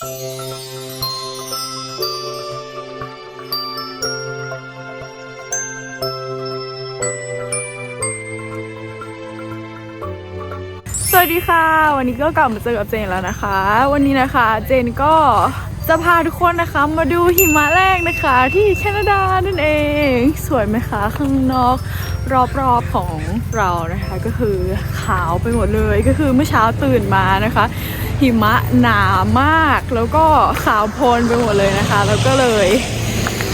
สวัสดีค่ะ วันนี้ก็กลับมาเจอกับเจนแล้วนะคะ วันนี้นะคะเจนก็จะพาทุกคนนะคะมาดูหิมะแรกนะคะที่แคนาดานั่นเอง สวยไหมคะ ข้างนอกรอบๆของเรานะคะ ก็คือขาวไปหมดเลยก็คือเมื่อเช้าตื่นมานะคะ หิมะหนามาก แล้วก็ขาวโพลนไปหมดเลยนะคะ แล้วก็เลย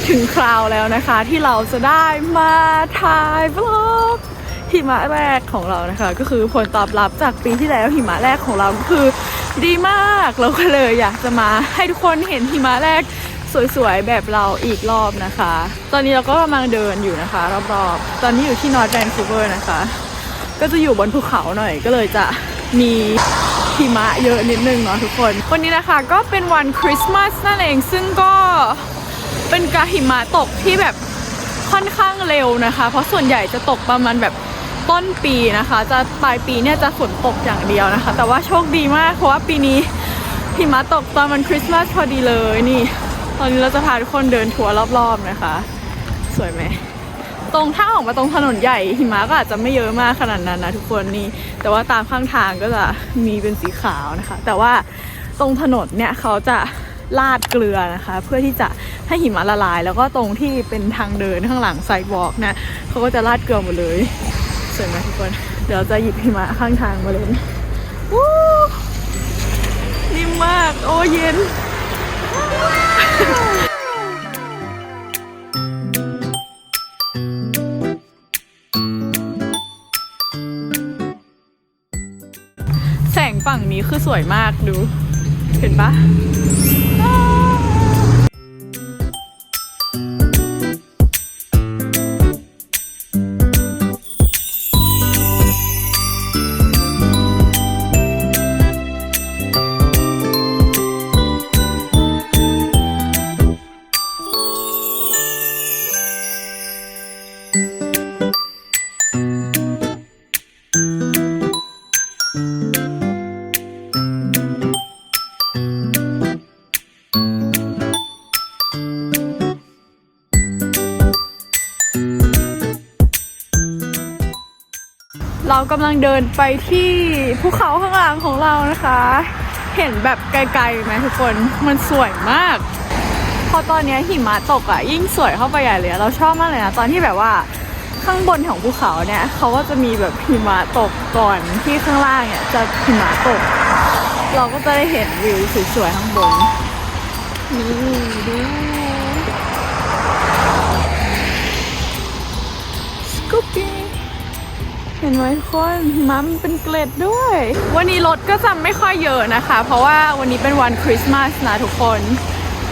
ถึงคราวแล้วนะคะ ที่เราจะได้มาถ่ายบล็อกหิมะแรกของเรานะคะ ก็คือผลตอบรับจากปีที่แล้วหิมะแรกของเราก็คือดีมากเราก็เลยอยากจะมาให้ทุกคนเห็นหิมะแรกสวยๆ แบบเราอีกรอบนะคะ ตอนนี้เราก็กำลังเดินอยู่นะคะรอบๆ ตอนนี้อยู่ที่นอร์ทแวนคูเวอร์นะคะ ก็จะอยู่บนภูเขาหน่อยก็เลยจะมี หิมะเยอะนิดนึงเนาะทุกคน วันนี้นะคะก็เป็นวันคริสต์มาสนั่นเองซึ่งก็เป็นกาหิมะตกที่แบบค่อนข้างเร็วนะคะ เพราะส่วนใหญ่จะตกประมาณแบบต้นปีนะคะ จะปลายปีเนี่ยจะฝนตกอย่างเดียวนะคะ แต่ว่าโชคดีมากเพราะว่าปีนี้หิมะตกตอนมันคริสต์มาสพอดีเลยนี่ ตอนนี้เราจะพาทุกคนเดินทัวร์รอบๆนะคะ สวยไหม ตรงถ้าออกมาตรงถนนใหญ่หิมะก็อาจจะไม่เยอะมากขนาดนั้นนะทุกคนนี่แต่ว่าตามข้างทางก็จะมีเป็นสีขาวนะคะ แต่ว่าตรงถนนเนี่ยเขาจะลาดเกลือนะคะ เพื่อที่จะให้หิมะละลาย แล้วก็ตรงที่เป็นทางเดินข้างหลังไซด์วอล์กนะเขาก็จะลาดเกลือหมดเลยสวยไหมทุกคนเดี๋ยวจะหยิบหิมะข้างทางมาเลยวู้นิ่มมาก โอ้เย็น ฝั่งนี้คือสวยมากดู เห็นปะ เรากำลังเดินไปที่ภูเขาข้างหลังของเรานะคะ เห็นแบบไกลๆไหมทุกคนมันสวยมาก พอตอนนี้หิมะตกอะยิ่งสวยเข้าไปใหญ่เลยเราชอบมากเลยนะตอนที่แบบว่าข้างบนของภูเขาเนี่ยเขาก็จะมีแบบหิมะตกก่อนที่ข้างล่างเนี่ยจะหิมะตก เราก็จะได้เห็นวิวสวยๆข้างบนนี่ดู ห็นไหมคนหิมะมันเป็นเกล็ดด้วย วันนี้รถก็จะไม่ค่อยเยอะนะคะ เพราะว่าวันนี้เป็นวันคริสต์มาสนะทุกคน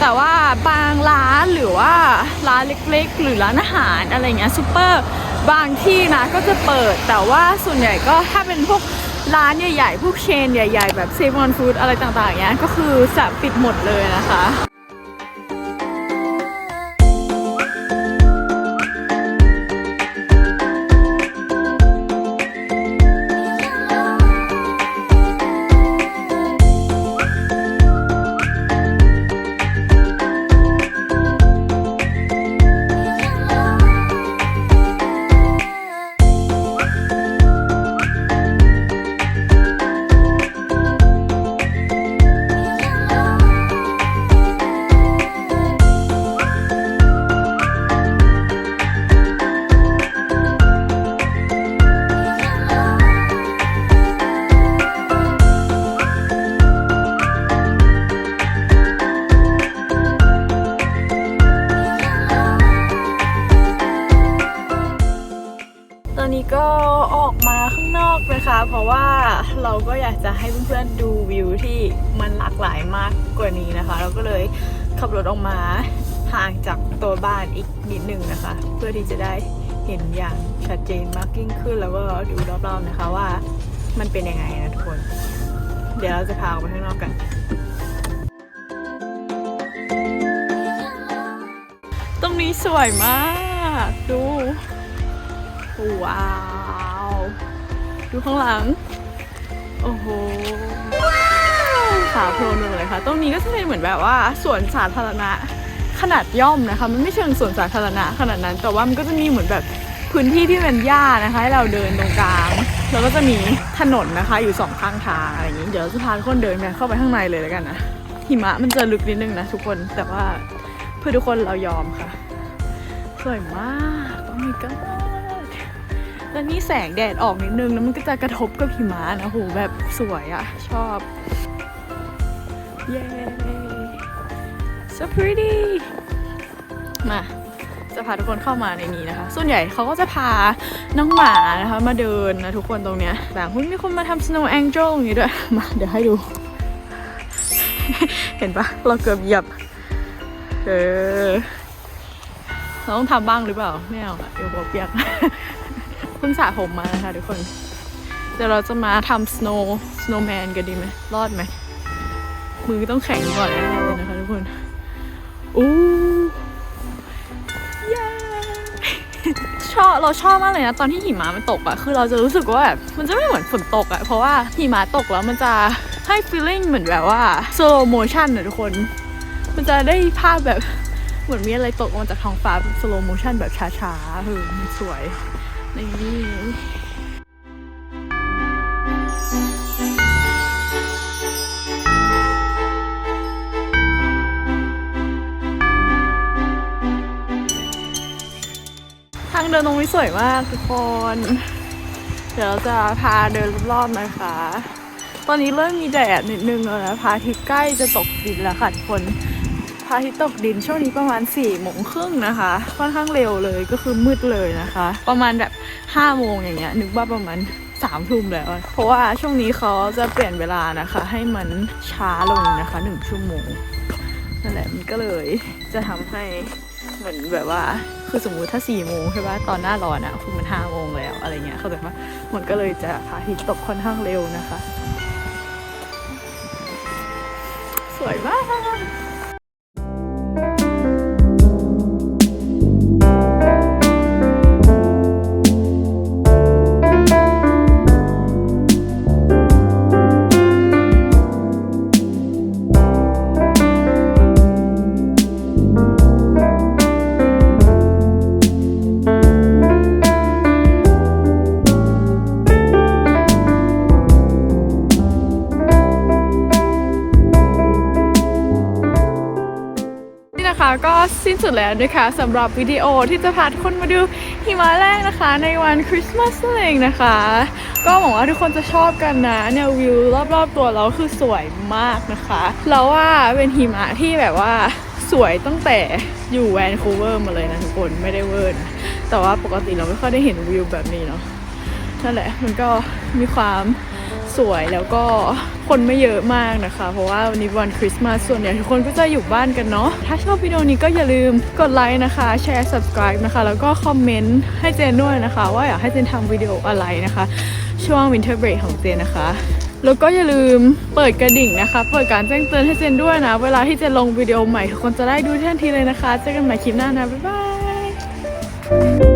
แต่ว่าบางร้านหรือว่าร้านเล็กๆ หรือร้านอาหารอะไรเงี้ยซูเปอร์บางที่นะก็จะเปิด แต่ว่าส่วนใหญ่ก็ถ้าเป็นพวกร้านใหญ่ๆ พวกเชนใหญ่ ๆ แบบเซฟอนฟู้ดอะไรต่างๆเงี้ยก็คือจะปิดหมดเลยนะคะ นะคะ เพราะว่าเราก็อยากจะให้เพื่อนๆดูวิวที่มันหลากหลายมากกว่านี้นะคะ เราก็เลยขับรถออกมาห่างจากตัวบ้านอีกนิดหนึ่งนะคะ เพื่อที่จะได้เห็นอย่างชัดเจนมากยิ่งขึ้นแล้วก็ดูรอบๆนะคะว่ามันเป็นยังไงนะทุกคน เดี๋ยวเราจะพาออกไปข้างนอกกัน ตรงนี้สวยมาก ดู ว้าว ดูข้างหลัง โอ้โหว้าวโพลนไปหมดเลยค่ะ ตรงนี้ก็จะเป็นเหมือนแบบว่าสวนสาธารณะขนาดย่อมนะคะ มันไม่เชิงสวนสาธารณะขนาดนั้น แต่ว่ามันก็จะมีเหมือนแบบพื้นที่ที่เป็นหญ้านะคะ ให้เราเดินตรงกลาง แล้วก็จะมีถนนนะคะ อยู่สองข้างทางอะไรอย่างนี้ เดี๋ยวจะพาทุกคนเดินไปเข้าไปข้างในเลยแล้วกันนะ หิมะมันจะลึกนิดนึงนะทุกคน แต่ว่าเพื่อทุกคนเรายอมค่ะ สวยมากโอ้ my god แล้วนี่แสงแดดออกนิดนึงแล้วมันก็จะกระทบกับหิมะนะโหแบบสวยอะชอบ เย้ so pretty มาจะพาทุกคนเข้ามาในนี้นะคะ ส่วนใหญ่เขาก็จะพาน้องหมานะคะมาเดินนะทุกคนตรงเนี้ยแบบเฮ้ยมีคนมาทำ snow angel อย่างนี้ด้วย มาเดี๋ยวให้ดู เห็นปะเราเกือบเหยียบ เออเราต้องทำบ้างหรือเปล่า ไม่เอาอะเดี๋ยวเปียก พิ่งสระผมมานะคะทุกคน เดี๋ยวเราจะมาทำ snow snowman กันดีไหมรอดไหม มือต้องแข็งก่อนแน่เลยนะคะทุกคนอู้ยชอบเราชอบมากเลยนะ ตอนที่หิมะมันตกอะคือเราจะรู้สึกว่าแบบมันจะไม่เหมือนฝนตกอะเพราะว่าหิมะตกแล้วมันจะให้ feeling เหมือนแบบว่า slow motion นะทุกคน มันจะได้ภาพแบบเหมือนมีอะไรตกมาจากท้องฟ้าแบบ slow motion แบบช้าๆเออมันสวย นี่ทางเดินตรงนี้สวยมากทุกคน เดี๋ยวเราจะพาเดินรอบๆนะคะ ตอนนี้เริ่มมีแดดนิดนึงแล้วนะพระอาทิตย์ใกล้จะตกดินแล้วค่ะทุกคน พระอาทิตย์ตกดินช่วงนี้ประมาณ4ี่โมงครึ่งนะคะ ค่อนข้างเร็วเลยก็คือมืดเลยนะคะ ประมาณแบบ5้าโมงอย่างเงี้ยนึกว่าประมาณสามทุ่มแล้ว เพราะว่าช่วงนี้เขาจะเปลี่ยนเวลานะคะ ให้มันช้าลงนะคะหนึ่งชั่วโมงนั่นแหละมันก็เลยจะทำให้เหมือนแบบว่าคือสมมุติถ้า4ี่โมงใช่ป่ะตอนหน้าร้อนอะคือมันห้าโมงแล้วอะไรเงี้ยเข้าใจปะมันก็เลยจะพระอาทิตย์ตกค่อนข้างเร็วนะคะ สวยมาก ก็สิ้นสุดแล้วนะคะสำหรับวิดีโอที่จะพาทุกคนมาดูหิมะแรกนะคะ ในวันคริสต์มาสนั่นเองนะคะ ก็หวังว่าทุกคนจะชอบกันนะเนี่ยวิวรอบๆตัวเราคือสวยมากนะคะแล้วว่าเป็นหิมะที่แบบว่าสวยตั้งแต่อยู่แวนคูเวอร์มาเลยนะทุกคนไม่ได้เวอร์นะแต่ว่าปกติเราไม่ค่อยได้เห็นวิวแบบนี้เนาะนั่นแหละมันก็มีความ สวยแล้วก็คนไม่เยอะมากนะคะ เพราะว่าวันนี้วันคริสต์มาสส่วนใหญ่ทุกคนก็จะอยู่บ้านกันเนาะถ้าชอบวิดีโอนี้ก็อย่าลืมกดไลค์นะคะแชร์ subscribe นะคะ แล้วก็คอมเมนต์ให้เจนด้วยนะคะ ว่าอยากให้เจนทำวิดีโออะไรนะคะ ช่วง winter break ของเจนนะคะแล้วก็อย่าลืมเปิดกระดิ่งนะคะ เปิดการแจ้งเตือนให้เจนด้วยนะ เวลาที่เจนลงวิดีโอใหม่ทุกคนจะได้ดูทันทีเลยนะคะ เจอกันใหม่คลิปหน้านะ บ๊ายบาย